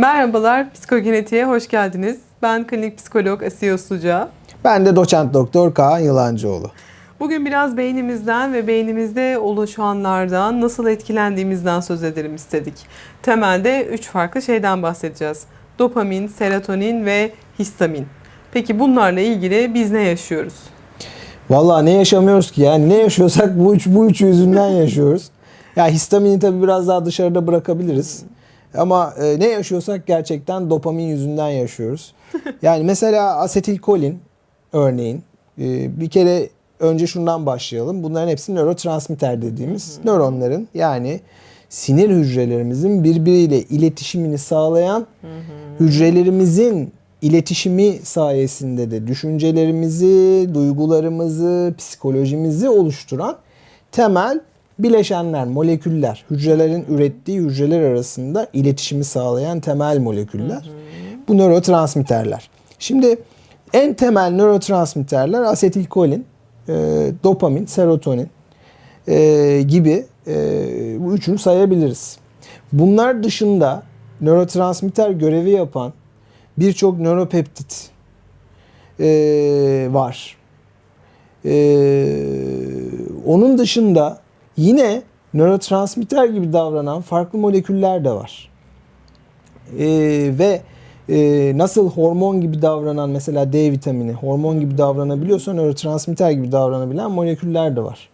Merhabalar, Psikogenetiğe hoş geldiniz. Ben klinik psikolog Asiye Usluca. Ben de doçent doktor Kaan Yılancıoğlu. Bugün biraz beynimizden ve beynimizde oluşanlardan nasıl etkilendiğimizden söz edelim istedik. Temelde üç farklı şeyden bahsedeceğiz. Dopamin, serotonin ve histamin. Peki bunlarla ilgili biz ne yaşıyoruz? Vallahi ne yaşamıyoruz ki yani ne yaşıyorsak bu üç, bu üçü yüzünden yaşıyoruz. Ya histamini tabii biraz daha dışarıda bırakabiliriz. Ama e, ne yaşıyorsak gerçekten dopamin yüzünden yaşıyoruz. Yani mesela asetilkolin örneğin e, bir kere önce şundan başlayalım. Bunların hepsi nörotransmitter dediğimiz nöronların yani sinir hücrelerimizin birbiriyle iletişimini sağlayan hücrelerimizin iletişimi sayesinde de düşüncelerimizi, duygularımızı, psikolojimizi oluşturan temel bileşenler, moleküller, hücrelerin ürettiği hücreler arasında iletişimi sağlayan temel moleküller. Bu nörotransmitterler. Şimdi en temel nörotransmitterler asetilkolin, e, dopamin, serotonin e, gibi e, bu üçünü sayabiliriz. Bunlar dışında nörotransmitter görevi yapan birçok nöropeptit e, var. E, onun dışında yine nörotransmitter gibi davranan farklı moleküller de var. E, ve e, nasıl hormon gibi davranan mesela D vitamini hormon gibi davranabiliyorsa nörotransmitter gibi davranabilen moleküller de var.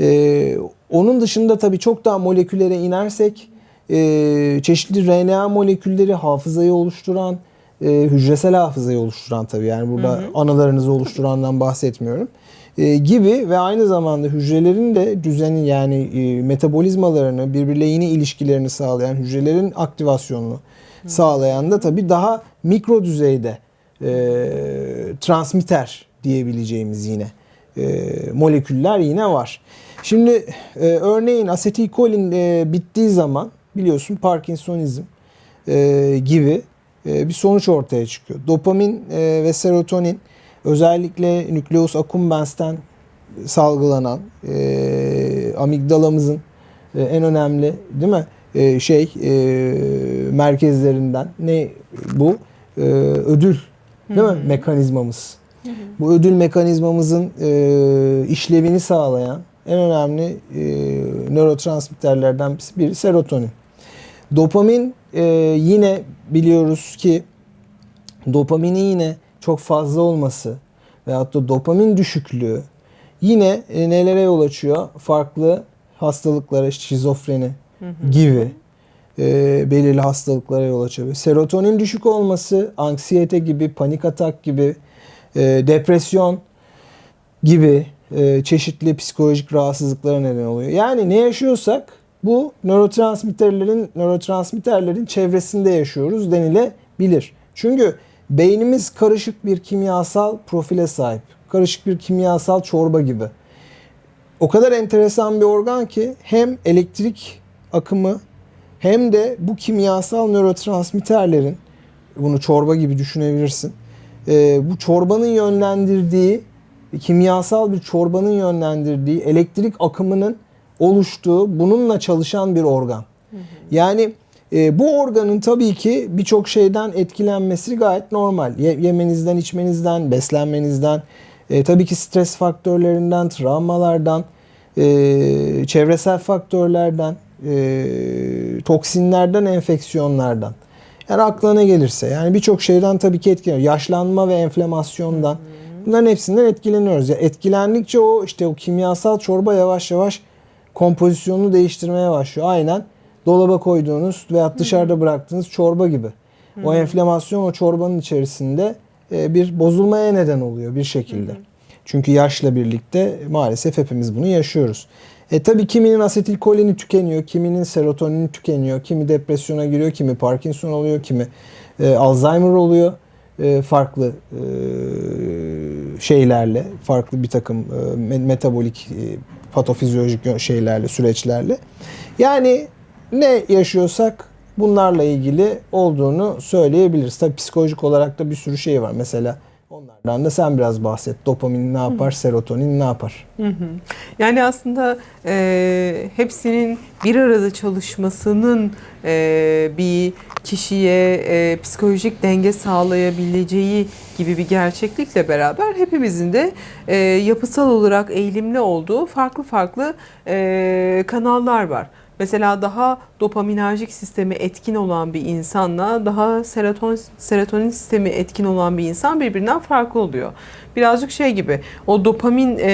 E, onun dışında tabii çok daha moleküllere inersek e, çeşitli RNA molekülleri hafızayı oluşturan, e, hücresel hafızayı oluşturan tabii yani burada Hı hı. anılarınızı oluşturandan bahsetmiyorum. E, gibi ve aynı zamanda hücrelerin de düzeni yani e, metabolizmalarını, birbirleriyle ilişkilerini sağlayan, hücrelerin aktivasyonunu sağlayan da tabii daha mikro düzeyde e, transmitter diyebileceğimiz yine e, moleküller yine var. Şimdi e, örneğin asetilkolin e, bittiği zaman biliyorsun Parkinsonizm e, gibi e, bir sonuç ortaya çıkıyor. Dopamin e, ve serotonin özellikle nükleus accumbens'ten salgılanan e, amigdalamızın e, en önemli değil mi? E, şey e, merkezlerinden. Ne bu? E, ödül değil mi? Mekanizmamız. Bu ödül mekanizmamızın e, işlevini sağlayan en önemli e, nörotransmitterlerden biri serotonin. Dopamin e, yine biliyoruz ki dopaminin yine çok fazla olması veyahut da dopamin düşüklüğü yine e, nelere yol açıyor? Farklı hastalıklara, şizofreni gibi e, belirli hastalıklara yol açıyor. Serotonin düşük olması, anksiyete gibi, panik atak gibi, e, depresyon gibi e, çeşitli psikolojik rahatsızlıklara neden oluyor. Yani ne yaşıyorsak bu nörotransmitterlerin nörotransmitterlerin çevresinde yaşıyoruz denilebilir. Çünkü beynimiz karışık bir kimyasal profile sahip. Karışık bir kimyasal çorba gibi. O kadar enteresan bir organ ki hem elektrik akımı hem de bu kimyasal nörotransmitterlerin bunu çorba gibi düşünebilirsin. Ee, bu çorbanın yönlendirdiği kimyasal bir çorbanın yönlendirdiği elektrik akımının oluştuğu bununla çalışan bir organ. Yani e, bu organın tabii ki birçok şeyden etkilenmesi gayet normal. Ye- yemenizden, içmenizden, beslenmenizden, e, tabii ki stres faktörlerinden, travmalardan, e, çevresel faktörlerden, e, toksinlerden, enfeksiyonlardan. Yani aklına gelirse. Yani birçok şeyden tabii ki etkileniyor. Yaşlanma ve enflamasyondan. Bunların hepsinden etkileniyoruz. Ya etkilendikçe o işte o kimyasal çorba yavaş yavaş kompozisyonunu değiştirmeye başlıyor. Aynen dolaba koyduğunuz veya dışarıda bıraktığınız çorba gibi. O enflamasyon o çorbanın içerisinde e, bir bozulmaya neden oluyor bir şekilde. Çünkü yaşla birlikte maalesef hepimiz bunu yaşıyoruz. E tabii kiminin asetilkolini tükeniyor, kiminin serotonini tükeniyor, kimi depresyona giriyor, kimi Parkinson oluyor, kimi e, Alzheimer oluyor. E, farklı e, şeylerle, farklı bir takım e, me- metabolik, e, patofizyolojik şeylerle, süreçlerle. Yani ne yaşıyorsak bunlarla ilgili olduğunu söyleyebiliriz. Tabii psikolojik olarak da bir sürü şey var. Mesela Onlardan da sen biraz bahset. Dopamin ne yapar, serotonin ne yapar? Hı hı. Yani aslında e, hepsinin bir arada çalışmasının e, bir kişiye e, psikolojik denge sağlayabileceği gibi bir gerçeklikle beraber hepimizin de e, yapısal olarak eğilimli olduğu farklı farklı e, kanallar var. Mesela daha dopaminerjik sistemi etkin olan bir insanla daha serotonin, serotonin sistemi etkin olan bir insan birbirinden farklı oluyor. Birazcık şey gibi o dopamin e,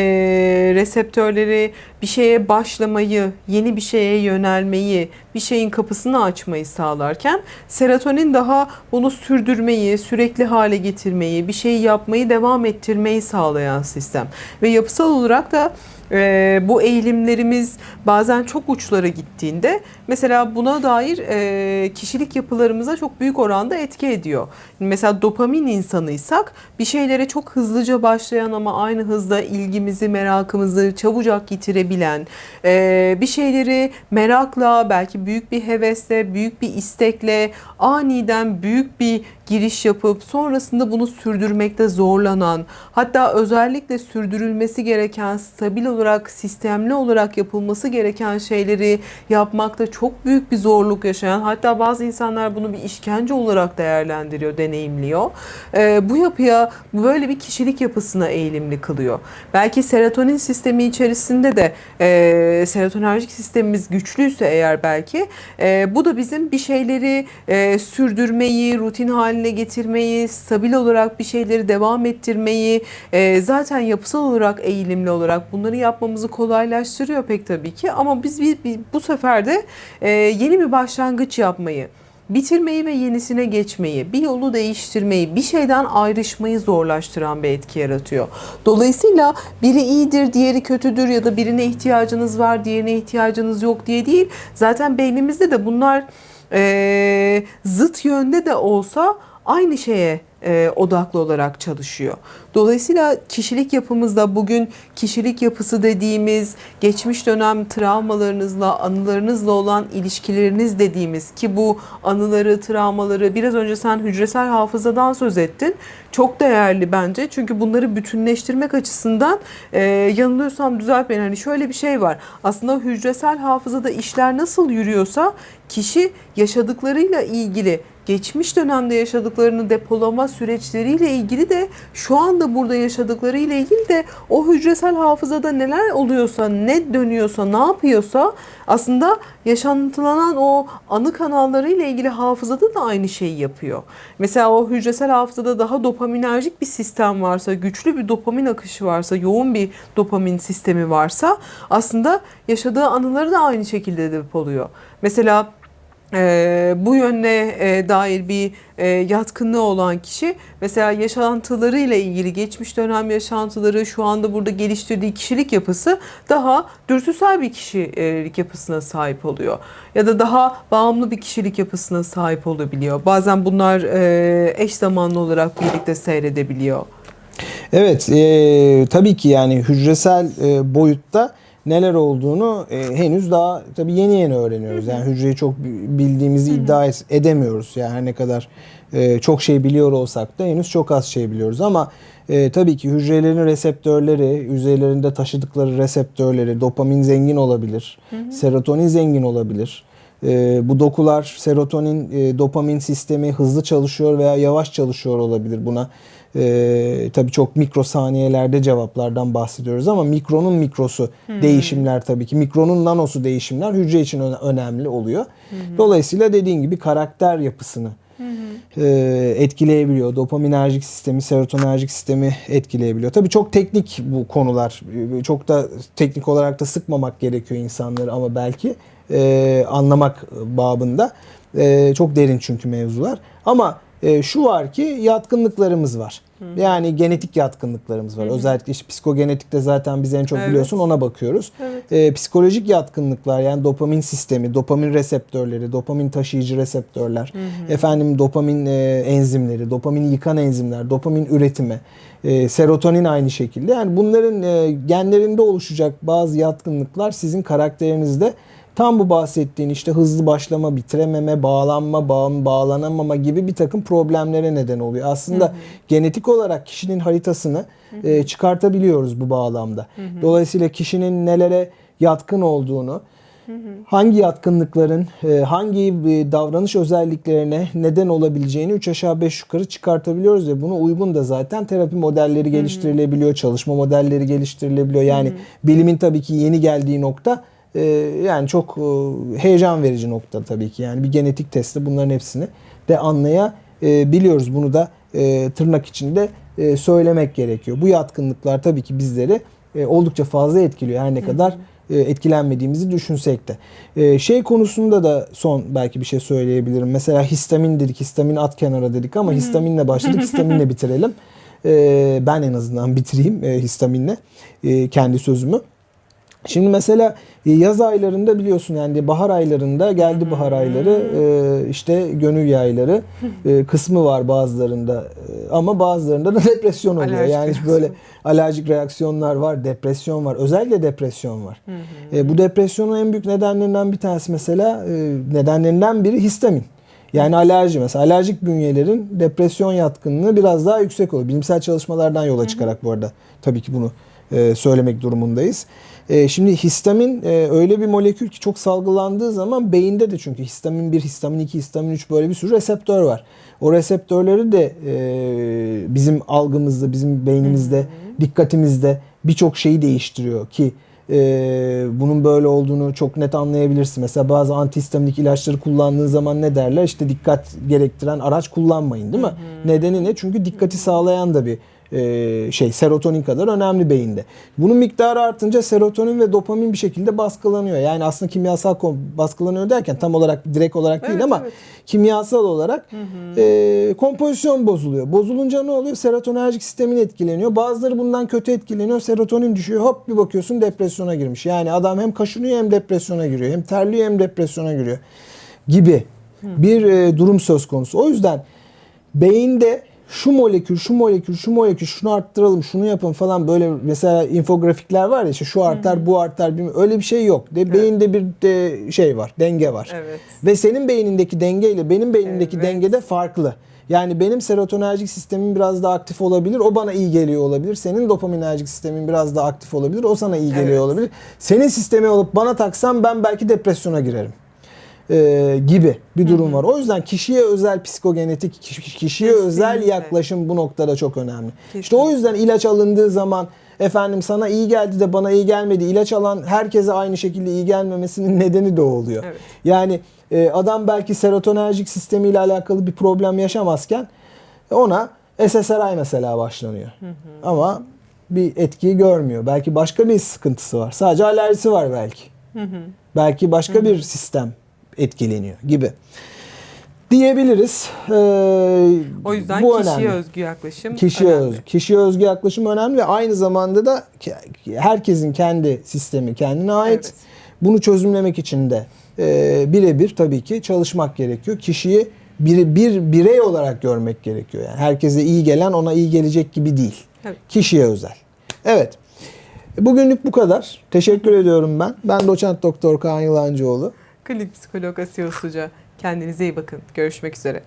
reseptörleri bir şeye başlamayı, yeni bir şeye yönelmeyi, bir şeyin kapısını açmayı sağlarken serotonin daha bunu sürdürmeyi, sürekli hale getirmeyi, bir şeyi yapmayı devam ettirmeyi sağlayan sistem. Ve yapısal olarak da e, bu eğilimlerimiz bazen çok uçlara gittiğinde mesela buna dair e, kişilik yapılarımıza çok büyük oranda etki ediyor. Mesela dopamin insanıysak bir şeylere çok hızlıca başlayan ama aynı hızda ilgimizi, merakımızı çabucak yitirebilen, e, bir şeyleri merakla, belki büyük bir hevesle, büyük bir istekle, aniden büyük bir giriş yapıp sonrasında bunu sürdürmekte zorlanan, hatta özellikle sürdürülmesi gereken, stabil olarak, sistemli olarak yapılması gereken şeyleri yapmakta çok büyük bir zorluk yaşayan, hatta bazı insanlar bunu bir işkence olarak değerlendiriyor, deneyimliyor. Ee, bu yapıya böyle bir kişilik yapısına eğilimli kılıyor. Belki serotonin sistemi içerisinde de e, serotonerjik sistemimiz güçlüyse eğer belki e, bu da bizim bir şeyleri e, sürdürmeyi, rutin haline getirmeyi, stabil olarak bir şeyleri devam ettirmeyi, e, zaten yapısal olarak eğilimli olarak bunları yapmamızı kolaylaştırıyor pek tabii ki. Ama biz bir, bir- bu sefer de e, yeni bir başlangıç yapmayı, bitirmeyi ve yenisine geçmeyi, bir yolu değiştirmeyi, bir şeyden ayrışmayı zorlaştıran bir etki yaratıyor. Dolayısıyla biri iyidir, diğeri kötüdür ya da birine ihtiyacınız var, diğerine ihtiyacınız yok diye değil. Zaten beynimizde de bunlar e, zıt yönde de olsa aynı şeye e, odaklı olarak çalışıyor. Dolayısıyla kişilik yapımızda bugün kişilik yapısı dediğimiz geçmiş dönem travmalarınızla, anılarınızla olan ilişkileriniz dediğimiz ki bu anıları, travmaları biraz önce sen hücresel hafızadan söz ettin. Çok değerli bence çünkü bunları bütünleştirmek açısından e, yanılıyorsam düzelt beni. Hani şöyle bir şey var. Aslında hücresel hafızada işler nasıl yürüyorsa kişi yaşadıklarıyla ilgili geçmiş dönemde yaşadıklarını depolama süreçleriyle ilgili de şu anda burada yaşadıklarıyla ilgili de o hücresel hafızada neler oluyorsa, ne dönüyorsa, ne yapıyorsa aslında yaşantılanan o anı kanallarıyla ilgili hafızada da aynı şeyi yapıyor. Mesela o hücresel hafızada daha dopaminerjik bir sistem varsa, güçlü bir dopamin akışı varsa, yoğun bir dopamin sistemi varsa aslında yaşadığı anıları da aynı şekilde depoluyor. Mesela e, bu yönde e, dair bir e, yatkınlığı olan kişi mesela yaşantılarıyla ilgili geçmiş dönem yaşantıları şu anda burada geliştirdiği kişilik yapısı daha dürtüsel bir kişilik yapısına sahip oluyor. Ya da daha bağımlı bir kişilik yapısına sahip olabiliyor. Bazen bunlar e, eş zamanlı olarak birlikte seyredebiliyor. Evet, e, tabii ki yani hücresel e, boyutta neler olduğunu e, henüz daha tabii yeni yeni öğreniyoruz. Yani hücreyi çok bi- bildiğimizi iddia edemiyoruz. Yani her ne kadar e, çok şey biliyor olsak da henüz çok az şey biliyoruz ama e, tabii ki hücrelerin reseptörleri, üzerlerinde taşıdıkları reseptörleri dopamin zengin olabilir, serotonin zengin olabilir. E, bu dokular serotonin, e, dopamin sistemi hızlı çalışıyor veya yavaş çalışıyor olabilir buna. E, tabii çok mikrosaniyelerde cevaplardan bahsediyoruz ama mikronun mikrosu değişimler tabii ki. Mikronun nanosu değişimler hücre için öne- önemli oluyor. Dolayısıyla dediğin gibi karakter yapısını e, etkileyebiliyor. Dopaminerjik sistemi, serotonerjik sistemi etkileyebiliyor. Tabii çok teknik bu konular. E, Çok da teknik olarak da sıkmamak gerekiyor insanları ama belki e, anlamak babında. E, çok derin çünkü mevzular. Ama e, şu var ki yatkınlıklarımız var. Yani genetik yatkınlıklarımız var. Özellikle işte psikogenetikte zaten biz en çok Evet. biliyorsun ona bakıyoruz. Evet. E, psikolojik yatkınlıklar yani dopamin sistemi, dopamin reseptörleri, dopamin taşıyıcı reseptörler, efendim dopamin e, enzimleri, dopamin yıkan enzimler, dopamin üretimi, e, serotonin aynı şekilde. Yani bunların e, genlerinde oluşacak bazı yatkınlıklar sizin karakterinizde tam bu bahsettiğin işte hızlı başlama, bitirememe, bağlanma, bağım, bağlanamama gibi bir takım problemlere neden oluyor. Aslında genetik olarak kişinin haritasını e, çıkartabiliyoruz bu bağlamda. Dolayısıyla kişinin nelere yatkın olduğunu, hangi yatkınlıkların e, hangi e, davranış özelliklerine neden olabileceğini 3 aşağı 5 yukarı çıkartabiliyoruz ve buna uygun da zaten terapi modelleri geliştirilebiliyor, çalışma modelleri geliştirilebiliyor. Yani bilimin tabii ki yeni geldiği nokta e, yani çok e, heyecan verici nokta tabii ki. Yani bir genetik testte bunların hepsini de anlayabiliyoruz. Bunu da e, tırnak içinde e, söylemek gerekiyor. Bu yatkınlıklar tabii ki bizleri e, oldukça fazla etkiliyor. Her ne kadar e, etkilenmediğimizi düşünsek de. E, şey konusunda da son belki bir şey söyleyebilirim. Mesela histamin dedik, histamin at kenara dedik ama histaminle başladık, histaminle bitirelim. E, ben en azından bitireyim e, histaminle e, kendi sözümü. Şimdi mesela e, yaz aylarında biliyorsun yani bahar aylarında geldi bahar ayları e, işte gönül yayları e, kısmı var bazılarında ama bazılarında da depresyon oluyor. Alerjik yani reaksiyon. böyle alerjik reaksiyonlar var, depresyon var. Özellikle depresyon var. E, bu depresyonun en büyük nedenlerinden bir tanesi mesela nedenlerinden biri histamin. Yani alerji mesela alerjik bünyelerin depresyon yatkınlığı biraz daha yüksek oluyor. Bilimsel çalışmalardan yola çıkarak bu arada tabii ki bunu e, söylemek durumundayız. E, şimdi histamin e, öyle bir molekül ki çok salgılandığı zaman beyinde de çünkü histamin 1, histamin 2, histamin 3 böyle bir sürü reseptör var. O reseptörleri de e, bizim algımızda, bizim beynimizde, dikkatimizde birçok şeyi değiştiriyor ki e, bunun böyle olduğunu çok net anlayabilirsin. Mesela bazı antihistaminik ilaçları kullandığın zaman ne derler? İşte dikkat gerektiren araç kullanmayın değil mi? Nedeni ne? Çünkü dikkati sağlayan da bir e, şey serotonin kadar önemli beyinde. Bunun miktarı artınca serotonin ve dopamin bir şekilde baskılanıyor. Yani aslında kimyasal baskılanıyor derken tam olarak direkt olarak değil Evet, ama evet. kimyasal olarak e, kompozisyon bozuluyor. Bozulunca ne oluyor? Serotonerjik sistemin etkileniyor. Bazıları bundan kötü etkileniyor. Serotonin düşüyor. Hop bir bakıyorsun depresyona girmiş. Yani adam hem kaşınıyor hem depresyona giriyor. Hem terliyor hem depresyona giriyor. Gibi bir e, durum söz konusu. O yüzden beyinde şu molekül, şu molekül, şu molekül, şunu arttıralım, şunu yapın falan böyle mesela infografikler var ya işte şu artar, bu artar, bilmem- öyle bir şey yok. De, Beyinde bir de şey var, denge var. Evet. Ve senin beynindeki denge ile benim beynimdeki Evet. denge de farklı. Yani benim serotonerjik sistemim biraz daha aktif olabilir. O bana iyi geliyor olabilir. Senin dopaminerjik sistemin biraz daha aktif olabilir. O sana iyi geliyor Evet. olabilir. Senin sistemi olup bana taksam ben belki depresyona girerim. Ee, gibi bir durum var. O yüzden kişiye özel psikogenetik, kiş- kişiye özel Kesinlikle. yaklaşım bu noktada çok önemli. İşte Kesinlikle. o yüzden ilaç alındığı zaman efendim sana iyi geldi de bana iyi gelmedi. İlaç alan herkese aynı şekilde iyi gelmemesinin nedeni de o oluyor. Evet. Yani e, adam belki serotonerjik sistemiyle alakalı bir problem yaşamazken ona SSRI mesela başlanıyor. Ama bir etkiyi görmüyor. Belki başka bir sıkıntısı var. Sadece alerjisi var belki. Belki başka bir sistem etkileniyor gibi. Diyebiliriz. Ee, O yüzden bu kişiye önemli. özgü yaklaşım Kişiye önemli. özgü, kişiye özgü yaklaşım önemli ve aynı zamanda da ke- herkesin kendi sistemi kendine ait. Evet. Bunu çözümlemek için de e, birebir tabii ki çalışmak gerekiyor. Kişiyi bir, bir birey olarak görmek gerekiyor. Yani herkese iyi gelen ona iyi gelecek gibi değil. Evet. Kişiye özel. Evet. Bugünlük bu kadar. Teşekkür ediyorum ben. Ben doçent doktor Kaan Yılancıoğlu. Klinik psikolog Asiye Usluca. Kendinize iyi bakın. Görüşmek üzere.